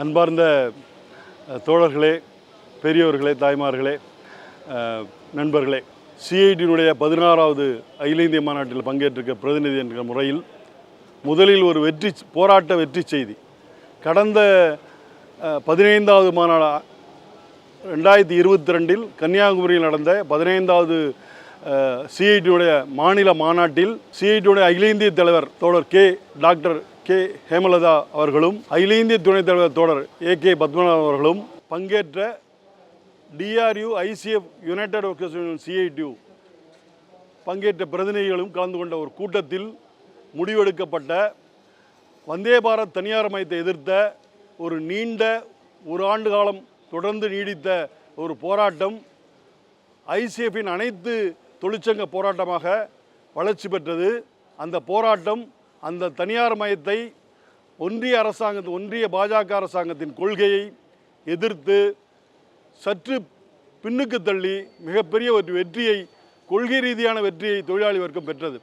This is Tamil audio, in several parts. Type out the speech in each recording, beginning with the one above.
அன்பார்ந்த தோழர்களே பெரியவர்களே தாய்மார்களே நண்பர்களே சிஐடியினுடைய பதினாறாவது அகில இந்திய மாநாட்டில் பங்கேற்றிருக்க பிரதிநிதி என்கிற முறையில் முதலில் ஒரு வெற்றி போராட்ட வெற்றி செய்தி. கடந்த பதினைந்தாவது மாநாடு ரெண்டாயிரத்தி இருபத்தி ரெண்டில் கன்னியாகுமரியில் நடந்த பதினைந்தாவது சிஐடியுடைய மாநில மாநாட்டில் சிஐடியுடைய அகில இந்திய தலைவர் தோழர் கே டாக்டர் கே. ஹேமலதா அவர்களும் அகில இந்திய துணைத் தலைவர் தோழர் ஏ. கே. பத்மநாபன் அவர்களும் பங்கேற்ற DRU ICF united workers union CITU பங்கேற்ற பிரதிநிதிகளும் கலந்து கொண்ட ஒரு கூட்டத்தில் முடிவெடுக்கப்பட்ட வந்தே பாரத் தனியார் மையத்தை எதிர்த்த ஒரு நீண்ட ஒரு ஆண்டு காலம் தொடர்ந்து நீடித்த ஒரு போராட்டம் ஐசிஎஃப்பின் அனைத்து தொழிற்சங்க போராட்டமாக வளர்ச்சி பெற்றது. அந்த போராட்டம் அந்த தனியார் மயத்தை ஒன்றிய அரசாங்கத்து ஒன்றிய பாஜக அரசாங்கத்தின் கொள்கையை எதிர்த்து சற்று பின்னுக்கு தள்ளி மிகப்பெரிய ஒரு வெற்றியை கொள்கை ரீதியான வெற்றியை தொழிலாளி வர்க்கம் பெற்றது.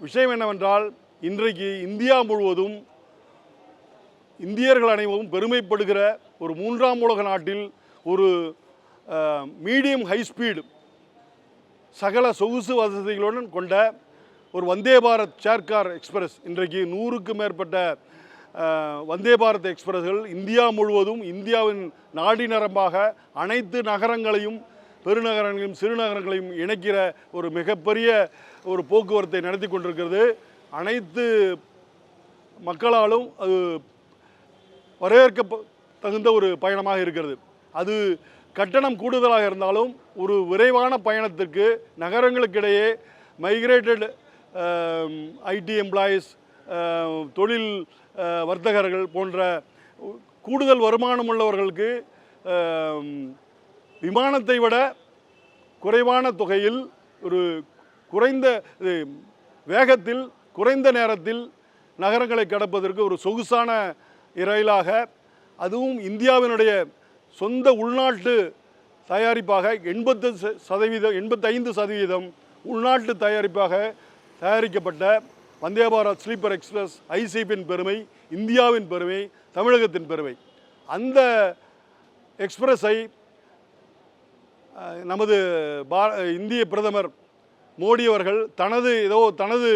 விஷயம் என்னவென்றால் இன்றைக்கு இந்தியா முழுவதும் இந்தியர்கள் அனைவரும் பெருமைப்படுகிற ஒரு மூன்றாம் உலக நாட்டில் ஒரு மீடியம் ஹை ஸ்பீடு சகல சொகுசு வசதிகளுடன் கொண்ட ஒரு வந்தே பாரத் சேர்கார் எக்ஸ்பிரஸ். இன்றைக்கு நூறுக்கும் மேற்பட்ட வந்தே பாரத் எக்ஸ்பிரஸ்கள் இந்தியா முழுவதும் இந்தியாவின் நாடி நரம்பாக அனைத்து நகரங்களையும் பெருநகரங்களையும் சிறுநகரங்களையும் இணைக்கிற ஒரு மிகப்பெரிய ஒரு போக்குவரத்தை நடத்தி கொண்டிருக்கிறது. அனைத்து மக்களாலும் அது வரவேற்க தகுந்த ஒரு பயணமாக இருக்கிறது. அது கட்டணம் கூடுதலாக இருந்தாலும் ஒரு விரைவான பயணத்திற்கு நகரங்களுக்கிடையே மைக்ரேட்டட் ஐடி எம்ப்ளாயீஸ் தொழில் வர்த்தகர்கள் போன்ற கூடுதல் வருமானம் உள்ளவர்களுக்கு விமானத்தை விட குறைவான தொகையில் ஒரு குறைந்த இது, வேகத்தில் குறைந்த நேரத்தில் நகரங்களை கடப்பதற்கு ஒரு சொகுசான இரயிலாக அதுவும் இந்தியாவினுடைய சொந்த உள்நாட்டு தயாரிப்பாக எண்பத்து ச- சதவீதம் எண்பத்தைந்து சதவீதம் உள்நாட்டு தயாரிப்பாக தயாரிக்கப்பட்ட வந்தே பாரத் ஸ்லீப்பர் எக்ஸ்பிரஸ் ஐசிபின் பெருமை இந்தியாவின் பெருமை தமிழகத்தின் பெருமை. அந்த எக்ஸ்பிரஸை நமது பா இந்திய பிரதமர் மோடி அவர்கள் தனது ஏதோ தனது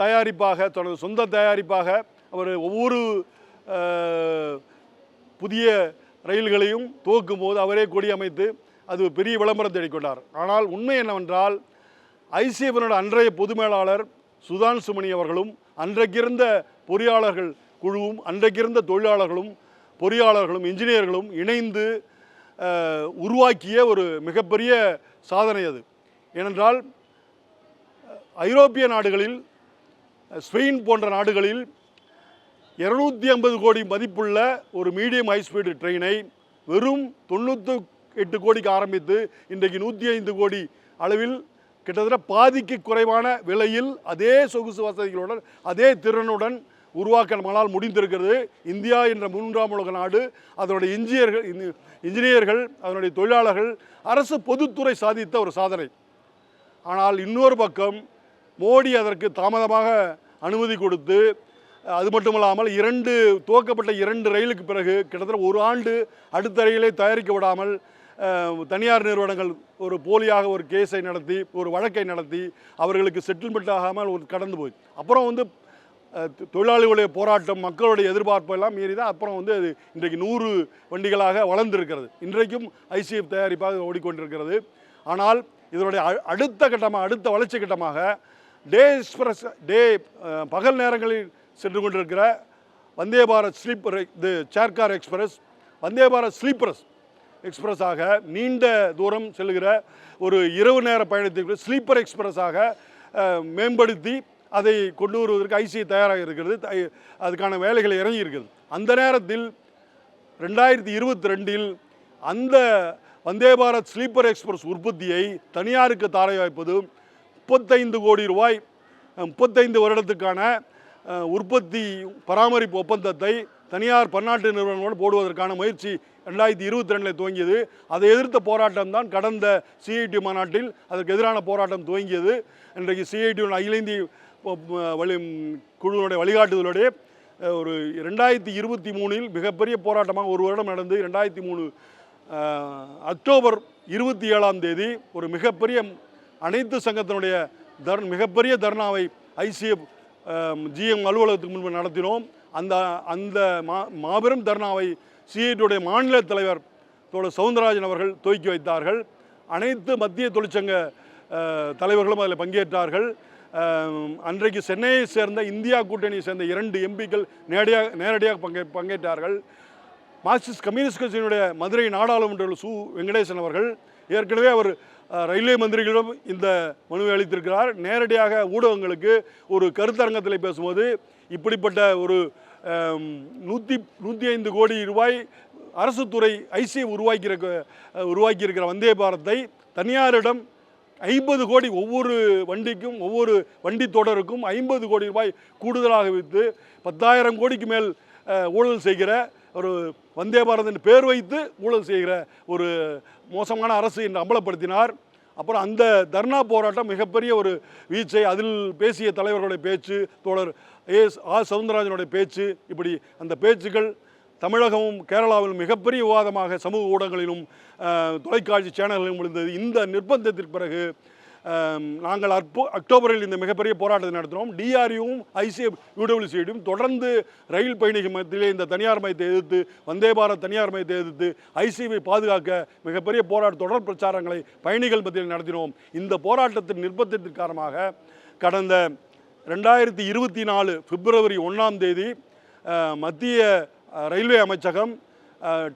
தயாரிப்பாக தனது சொந்த தயாரிப்பாக அவர் ஒவ்வொரு புதிய ரயில்களையும் துவக்கும் போது அவரே கொடி அமைத்து அது பெரிய விளம்பரம் தேடிக்கொண்டார். ஆனால் உண்மை என்னவென்றால் ஐசிஎஃப்னோட அன்றைய பொது மேலாளர் சுதான் சுமணி அவர்களும் அன்றைக்கிருந்த பொறியாளர்கள் குழுவும் அன்றைக்கிருந்த தொழிலாளர்களும் பொறியாளர்களும் இன்ஜினியர்களும் இணைந்து உருவாக்கிய ஒரு மிகப்பெரிய சாதனை அது. ஏனென்றால் ஐரோப்பிய நாடுகளில் ஸ்பெயின் போன்ற நாடுகளில் இருநூத்தி ஐம்பது கோடி மதிப்புள்ள ஒரு மீடியம் ஹைஸ்பீடு ட்ரெயினை வெறும் தொண்ணூற்றி எட்டு கோடிக்கு ஆரம்பித்து இன்றைக்கு நூற்றி ஐந்து கோடி அளவில் கிட்டத்தட்ட பாதிக்கு குறைவான விலையில் அதே சொகுசு வசதிகளுடன் அதே திறனுடன் உருவாக்க நம்மளால் முடிந்திருக்கிறது. இந்தியா என்ற மூன்றாம் உலக நாடு அதனுடைய இன்ஜினியர்கள் இன்ஜினியர்கள் அதனுடைய தொழிலாளர்கள் அரசு பொதுத்துறை சாதித்த ஒரு சாதனை. ஆனால் இன்னொரு பக்கம் மோடி அதற்கு தாமதமாக அனுமதி கொடுத்து அது மட்டுமல்லாமல் இரண்டு துவக்கப்பட்ட இரண்டு ரயிலுக்கு பிறகு கிட்டத்தட்ட ஒரு ஆண்டு அடுத்த ரயிலை தயாரிக்க விடாமல் தனியார் நிறுவனங்கள் ஒரு போலியாக ஒரு கேஸை நடத்தி ஒரு வழக்கை நடத்தி அவர்களுக்கு செட்டில்மெண்ட் ஆகாமல் ஒரு கடந்து போய். அப்புறம் வந்து தொழிலாளிகளுடைய போராட்டம் மக்களுடைய எதிர்பார்ப்பு எல்லாம் மீறி தான் அப்புறம் வந்து அது இன்றைக்கு நூறு வண்டிகளாக வளர்ந்திருக்கிறது. இன்றைக்கும் ஐசிஎஃப் தயாரிப்பாக ஓடிக்கொண்டிருக்கிறது. ஆனால் இதனுடைய அடுத்த கட்டமாக அடுத்த வளர்ச்சி கட்டமாக டே எக்ஸ்பிரஸ் டே பகல் நேரங்களில் சென்று கொண்டிருக்கிற வந்தே பாரத் ஸ்லீப்பர் இது chair car express Vande Bharat sleepers எக்ஸ்பிரஸாக நீண்ட தூரம் செல்கிற ஒரு இரவு நேர பயணத்திற்கு ஸ்லீப்பர் எக்ஸ்பிரஸாக மேம்படுத்தி அதை கொண்டு வருவதற்கு ஐசிஐ தயாராக இருக்கிறது. அதுக்கான வேலைகள் இறங்கி இருக்கிறது அந்த நேரத்தில் ரெண்டாயிரத்தி இருபத்தி ரெண்டில் அந்த வந்தே பாரத் ஸ்லீப்பர் எக்ஸ்பிரஸ் உற்பத்தியை தனியாருக்கு தாரை வாய்ப்பது முப்பத்தைந்து கோடி ரூபாய் முப்பத்தைந்து வருடத்துக்கான உற்பத்தி பராமரிப்பு ஒப்பந்தத்தை தனியார் பன்னாட்டு நிறுவனங்களோடு போடுவதற்கான முயற்சி ரெண்டாயிரத்தி இருபத்தி ரெண்டில் துவங்கியது. அதை எதிர்த்த போராட்டம் தான் கடந்த சிஐடி மாநாட்டில் அதற்கு எதிரான போராட்டம் துவங்கியது. இன்றைக்கு சிஐடியுடன் அகில இந்திய வழி குழுவினுடைய வழிகாட்டுதலோடு ஒரு ரெண்டாயிரத்தி இருபத்தி மூணில் மிகப்பெரிய போராட்டமாக ஒரு வருடம் நடந்து ரெண்டாயிரத்தி மூணு அக்டோபர் இருபத்தி ஏழாம் தேதி ஒரு மிகப்பெரிய அனைத்து சங்கத்தினுடைய தர் மிகப்பெரிய தர்ணாவை ஐசிஎஃப் ஜிஎம் அலுவலகத்துக்கு முன்பு நடத்தினோம். அந்த அந்த மா மாபெரும் தர்ணாவை சிஐடியுடைய மாநில தலைவர் தோழர் சவுந்தரராஜன் அவர்கள் துவக்கி வைத்தார்கள். அனைத்து மத்திய தொழிற்சங்க தலைவர்களும் அதில் பங்கேற்றார்கள். அன்றைக்கு சென்னையை சேர்ந்த இந்தியா கூட்டணியை சேர்ந்த இரண்டு எம்பிக்கள் நேரடியாக நேரடியாக பங்கே பங்கேற்றார்கள். மார்க்சிஸ்ட் கம்யூனிஸ்ட் கட்சியினுடைய மதுரை நாடாளுமன்ற சு வெங்கடேசன் அவர்கள் ஏற்கனவே அவர் ரயில்வே மந்திரிகளிடம் இந்த மனுவை அளித்திருக்கிறார். நேரடியாக ஊடகங்களுக்கு ஒரு கருத்தரங்கத்தில் பேசும்போது இப்படிப்பட்ட ஒரு நூற்றி நூற்றி ஐந்து கோடி ரூபாய் அரசு துறை ஐசிஐ உருவாக்கியிருக்க உருவாக்கியிருக்கிற வந்தே பாரத்தை தனியாரிடம் ஐம்பது கோடி ஒவ்வொரு வண்டிக்கும் ஒவ்வொரு வண்டி தொடருக்கும் ஐம்பது கோடி ரூபாய் கூடுதலாக விற்று பத்தாயிரம் கோடிக்கு மேல் ஊழல் செய்கிற ஒரு வந்தே பாரத் பேர் வைத்து ஊழல் செய்கிற ஒரு மோசமான அரசு என்று அம்பலப்படுத்தினார். அப்புறம் அந்த தர்ணா போராட்டம் மிகப்பெரிய ஒரு வீச்சை அதில் பேசிய தலைவர்களுடைய பேச்சு தோழர் ஏஎஸ் ஆர் சவுந்தரராஜனுடைய பேச்சு இப்படி அந்த பேச்சுக்கள் தமிழகமும் கேரளாவிலும் மிகப்பெரிய விவாதமாக சமூக ஊடகங்களிலும் தொலைக்காட்சி சேனல்களிலும் விழுந்தது இந்த நிர்பந்தத்திற்கு பிறகு நாங்கள் அற்போ அக்டோபரில் இந்த மிகப்பெரிய போராட்டத்தை நடத்தினோம். டிஆர்யூவும் ஐசிஎஃப் யூடபிள்யூசியும் தொடர்ந்து ரயில் பயணிகள் மத்தியிலே இந்த தனியார் மையத்தை எதிர்த்து வந்தே பாரத் தனியார் மையத்தை எதிர்த்து ஐசிஐவை பாதுகாக்க மிகப்பெரிய போராட்ட தொடர் பிரச்சாரங்களை பயணிகள் மத்தியில் நடத்தினோம். இந்த போராட்டத்தின் நிர்பந்தத்தின் காரணமாக கடந்த ரெண்டாயிரத்தி இருபத்தி நாலு பிப்ரவரி ஒன்றாம் தேதி மத்திய ரயில்வே அமைச்சகம்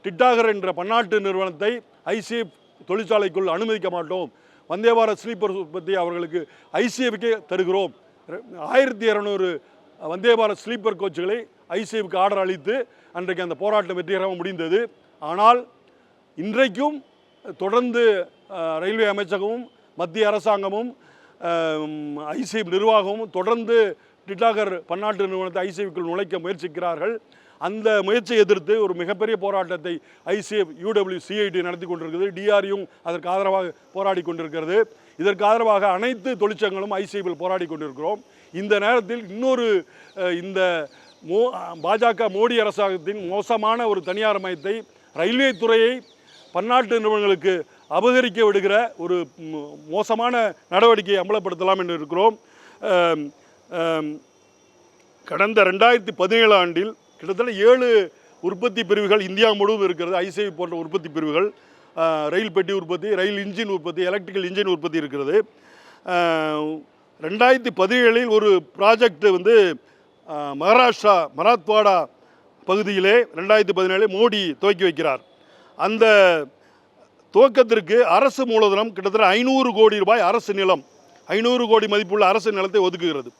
டிட்டாகர் என்ற பன்னாட்டு நிறுவனத்தை ஐசிஎஃப் தொழிற்சாலைக்குள் அனுமதிக்க மாட்டோம். வந்தே பாரத் ஸ்லீப்பர் உற்பத்தி அவர்களுக்கு ஐசிஎஃப்கே தருகிறோம். ஆயிரத்தி இரநூறு வந்தே பாரத் ஸ்லீப்பர் கோச்சுகளை ஐசிஎஃப்க்கு ஆர்டர் அளித்து அன்றைக்கு அந்த போராட்டம் வெற்றிகரமாக முடிந்தது. ஆனால் இன்றைக்கும் தொடர்ந்து ரயில்வே அமைச்சகமும் மத்திய அரசாங்கமும் ஐசிஎஃப் நிர்வாகமும் தொடர்ந்து டிட்டாகர் பன்னாட்டு நிறுவனத்தை ஐசிஎஃப்க்குள் நுழைக்க முயற்சிக்கிறார்கள். அந்த முயற்சியை எதிர்த்து ஒரு மிகப்பெரிய போராட்டத்தை ஐசிஎஃப் யூடபிள்யூ சிஐடி நடத்தி கொண்டிருக்கிறது. டிஆர்யும் அதற்கு ஆதரவாக போராடி கொண்டிருக்கிறது. இதற்கு ஆதரவாக அனைத்து தொழிற்சங்கங்களும் ஐசிஎஃபில் போராடி கொண்டிருக்கிறோம். இந்த நேரத்தில் இன்னொரு இந்த மோ பாஜக மோடி அரசாங்கத்தின் மோசமான ஒரு தனியார் மயத்தை ரயில்வே துறையை பன்னாட்டு நிறுவனங்களுக்கு அபகரிக்க விடுகிற ஒரு மோ- மோசமான நடவடிக்கையை அமலப்படுத்தலாம் என்று இருக்கிறோம். கடந்த ரெண்டாயிரத்தி பதினேழு ஆண்டில் கிட்டத்தட்ட ஏழு உற்பத்தி பிரிவுகள் இந்தியா முழுவதும் இருக்கிறது ஐசிஐ போன்ற உற்பத்தி பிரிவுகள் ரயில் பெட்டி உற்பத்தி ரயில் இன்ஜின் உற்பத்தி எலக்ட்ரிக்கல் இன்ஜின் உற்பத்தி இருக்கிறது. ரெண்டாயிரத்தி பதினேழில் ஒரு ப்ராஜெக்ட் வந்து மகாராஷ்டிரா மராத்வாடா பகுதியிலே ரெண்டாயிரத்தி பதினேழு மோடி துவக்கி வைக்கிறார். அந்த துவக்கத்திற்கு அரசு மூலதனம் கிட்டத்தட்ட ஐநூறு கோடி ரூபாய் அரசு நிலம் ஐநூறு கோடி மதிப்புள்ள அரசு நிலத்தை ஒதுக்குகிறது.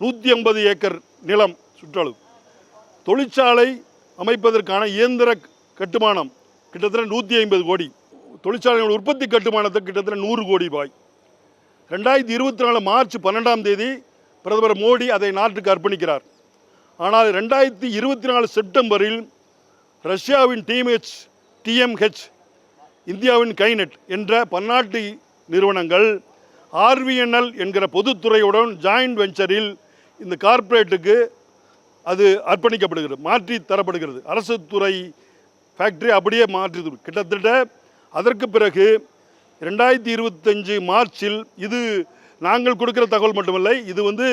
நூற்றி ஐம்பது ஏக்கர் நிலம் சுற்றளவு. தொழிற்சாலை அமைப்பதற்கான இயந்திர கட்டுமானம் கிட்டத்தட்ட நூற்றி ஐம்பது கோடி. தொழிற்சாலைகளின் உற்பத்தி கட்டுமானத்துக்கு கிட்டத்தட்ட நூறு கோடி ரூபாய். ரெண்டாயிரத்தி இருபத்தி நாலு மார்ச் பன்னெண்டாம் தேதி பிரதமர் மோடி அதை நாட்டுக்கு அர்ப்பணிக்கிறார். ஆனால் ரெண்டாயிரத்தி இருபத்தி நாலு செப்டம்பரில் ரஷ்யாவின் டிஎம்ஹெச் டிஎம்ஹெச் இந்தியாவின் கைநெட் என்ற பன்னாட்டு நிறுவனங்கள் ஆர்விஎன்எல் என்கிற பொதுத்துறையுடன் ஜாயிண்ட் வெஞ்சரில் இந்த கார்ப்பரேட்டுக்கு அது அர்ப்பணிக்கப்படுகிறது மாற்றி தரப்படுகிறது. அரசு துறை ஃபேக்டரி அப்படியே மாற்றி கிட்டத்தட்ட அதற்கு பிறகு ரெண்டாயிரத்தி இருபத்தஞ்சு மார்ச்சில் இது நாங்கள் கொடுக்குற தகவல் மட்டுமில்லை இது வந்து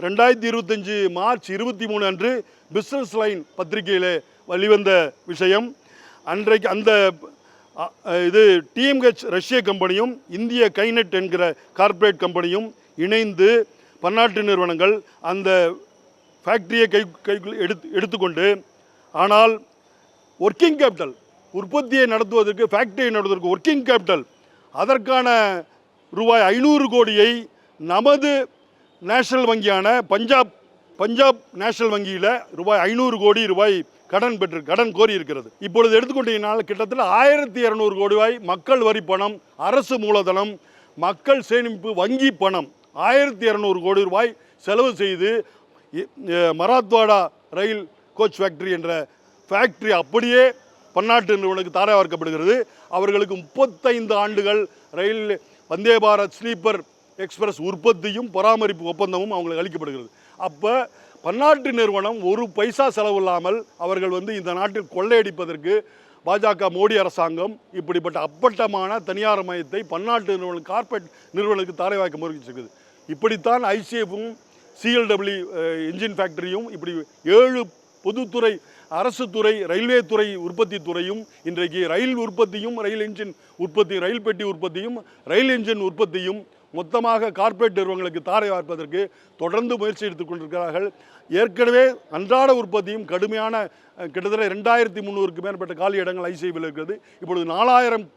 ரெண்டாயிரத்தி இருபத்தஞ்சு மார்ச் இருபத்தி மூணு அன்று பிஸ்னஸ் லைன் பத்திரிகையில் வெளிவந்த விஷயம். அன்றைக்கு அந்த இது டிஎம்ஹெச் ரஷ்ய கம்பெனியும் இந்திய கைநெட் என்கிற கார்ப்பரேட் கம்பெனியும் இணைந்து பன்னாட்டு நிறுவனங்கள் அந்த ஃபேக்டரியை கை கைக்குள் எடுத்து எடுத்துக்கொண்டு ஆனால் ஒர்க்கிங் கேபிட்டல் உற்பத்தியை நடத்துவதற்கு ஃபேக்டரியை நடத்துவதற்கு ஒர்க்கிங் கேபிட்டல் அதற்கான ரூபாய் ஐநூறு கோடியை நமது நேஷனல் வங்கியான பஞ்சாப் பஞ்சாப் நேஷனல் வங்கியில் ரூபாய் ஐநூறு கோடி ரூபாய் கடன் பெற்று கடன் கோரி இருக்கிறது. இப்பொழுது எடுத்துக்கொண்டீங்கனால் கிட்டத்தட்ட ஆயிரத்தி இரநூறு கோடி ரூபாய் மக்கள் வரி பணம் அரசு மூலதனம் மக்கள் சேமிப்பு வங்கி பணம் ஆயிரத்தி இரநூறு கோடி ரூபாய் செலவு செய்து மராத்வாடா ரயில் கோச் ஃபேக்டரி என்ற ஃபேக்டரி அப்படியே பன்னாட்டு நிறுவனத்துக்கு தாரை வார்க்கப்படுகிறது அவர்களுக்கு முப்பத்தைந்து ஆண்டுகள் ரயில் வந்தே பாரத் ஸ்லீப்பர் எக்ஸ்பிரஸ் உற்பத்தியும் பராமரிப்பு ஒப்பந்தமும் அவங்களுக்கு அளிக்கப்படுகிறது. அப்போ பன்னாட்டு நிறுவனம் ஒரு பைசா செலவு இல்லாமல் அவர்கள் வந்து இந்த நாட்டில் கொள்ளையடிப்பதற்கு பாஜக மோடி அரசாங்கம் இப்படிப்பட்ட அப்பட்டமான தனியார் மையத்தை பன்னாட்டு நிறுவனம் கார்ப்பரேட் நிறுவனங்களுக்கு தாரை வாய்க்க முயற்சிச்சிருக்குது. இப்படித்தான் ஐசிஎஃப்பும் சிஎல்டபிள்யூ இன்ஜின் ஃபேக்டரியும் இப்படி ஏழு பொதுத்துறை அரசு துறை ரயில்வே துறை உற்பத்தி துறையும் இன்றைக்கு ரயில் உற்பத்தியும் ரயில் இன்ஜின் உற்பத்தி ரயில் பெட்டி உற்பத்தியும் ரயில் இன்ஜின் உற்பத்தியும் மொத்தமாக கார்ப்பரேட் நிறுவனங்களுக்கு தாரை வார்ப்பதற்கு தொடர்ந்து முயற்சி எடுத்துக் கொண்டிருக்கிறார்கள். ஏற்கனவே அன்றாட உற்பத்தியும் கடுமையான கிட்டத்தட்ட ரெண்டாயிரத்தி முந்நூறுக்கு மேற்பட்ட காலி இடங்கள் ஐசிஐவில் இருக்கிறது. இப்பொழுது நாலாயிரம்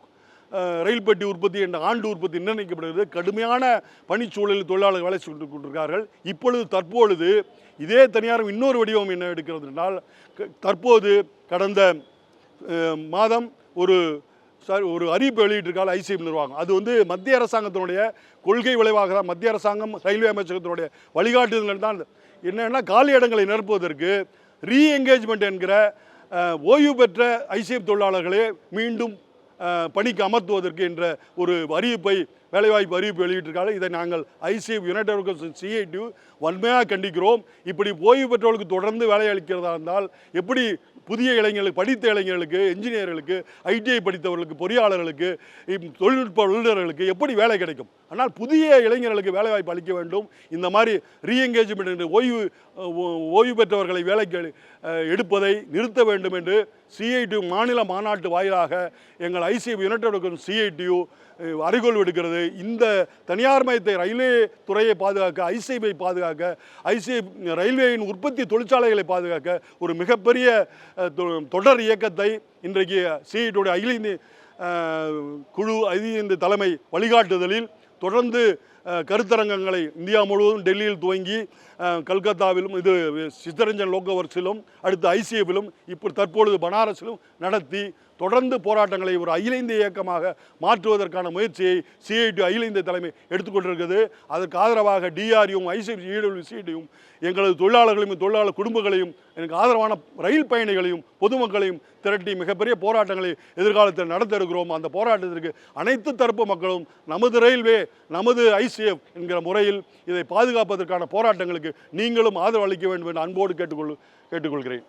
ரயில் பெட்டி உற்பத்தி என்ற ஆண்டு உற்பத்தி நிர்ணயிக்கப்படுகிறது. கடுமையான பணிச்சூழலில் தொழிலாளர்கள் வேலை செய்து கொண்டிருக்கிறார்கள். இப்பொழுது தற்பொழுது இதே தனியார் இன்னொரு வடிவம் என்ன எடுக்கிறது என்றால் க- தற்போது கடந்த மாதம் ஒரு சார் ஒரு அறிவிப்பு வெளியிட்டிருக்கால் ஐசிஎம் நிர்வாகம். அது வந்து மத்திய அரசாங்கத்தினுடைய கொள்கை விளைவாக தான் மத்திய அரசாங்கம் ரயில்வே அமைச்சகத்தினுடைய வழிகாட்டுதல் தான் என்னென்னா காலி இடங்களை நிரப்புவதற்கு ரீஎங்கேஜ்மெண்ட் என்கிற ஓய்வு பெற்ற ஐசிஎஃப் தொழிலாளர்களே மீண்டும் பணிக்கு அமர்த்துவதற்கு என்ற ஒரு அறிவிப்பை வேலைவாய்ப்பு அறிவிப்பு வெளியிட்டிருக்காங்க. இதை நாங்கள் ஐசிஎஃப் யுனைடெட் ஒர்க்கர்ஸ் சிஐடியூ வன்மையாக கண்டிக்கிறோம். இப்படி ஓய்வு பெற்றவர்களுக்கு தொடர்ந்து வேலை அளிக்கிறதா இருந்தால் எப்படி புதிய இளைஞர்களுக்கு படித்த இளைஞர்களுக்கு என்ஜினியர்களுக்கு ஐடிஐ படித்தவர்களுக்கு பொறியாளர்களுக்கு தொழில்நுட்ப வல்லுநர்களுக்கு எப்படி வேலை கிடைக்கும்? ஆனால் புதிய இளைஞர்களுக்கு வேலைவாய்ப்பு அளிக்க வேண்டும். இந்த மாதிரி ரீஎங்கேஜ்மெண்ட் என்று ஓய்வு ஓய்வு பெற்றவர்களை வேலைக்கு எடுப்பதை நிறுத்த வேண்டும் என்று சிஐடி மாநில மாநாட்டு வாயிலாக எங்கள் ஐசிஎஃப் யுனைடெட் சிஐடியு அறிகோள் விடுக்கிறது. இந்த தனியார் மயத்தை ரயில்வே துறையை பாதுகாக்க ஐசிஐபை பாதுகாக்க ஐசிஐ ரயில்வேயின் உற்பத்தி தொழிற்சாலைகளை பாதுகாக்க ஒரு மிகப்பெரிய தொ- தொடர் இயக்கத்தை இன்றைக்கு சிஐடியுடைய அகில இந்திய குழு அகில இந்திய தலைமை வழிகாட்டுதலில் தொடர்ந்து கருத்தரங்கங்களை இந்தியா முழுவதும் டெல்லியில் துவங்கி கல்கத்தாவிலும் இது சித்தரஞ்சன் லோகவர்ஸிலும் அடுத்து ஐசிஎஃபிலும் இப்போ தற்பொழுது பனாரஸிலும் நடத்தி தொடர்ந்து போராட்டங்களை ஒரு அகில இந்திய இயக்கமாக மாற்றுவதற்கான முயற்சியை சிஐடி அகில இந்திய தலைமை எடுத்துக்கொண்டிருக்கிறது அதற்கு ஆதரவாக டிஆர்யும் ஐசிஎஃப் இடபிள்யூ சிஐடியும் எங்களது தொழிலாளர்களையும் தொழிலாளர் குடும்பங்களையும் எனக்கு ஆதரவான ரயில் பயணிகளையும் பொதுமக்களையும் திரட்டி மிகப்பெரிய போராட்டங்களை எதிர்காலத்தில் நடத்த இருக்கிறோம். அந்த போராட்டத்திற்கு அனைத்து தரப்பு மக்களும் நமது ரயில்வே நமது சேவ் என்கிற முறையில் இதை பாதுகாப்பதற்கான போராட்டங்களுக்கு நீங்களும் ஆதரவு அளிக்க வேண்டும் என்று அன்போடு கேட்டுக்கொள் கேட்டுக்கொள்கிறேன்.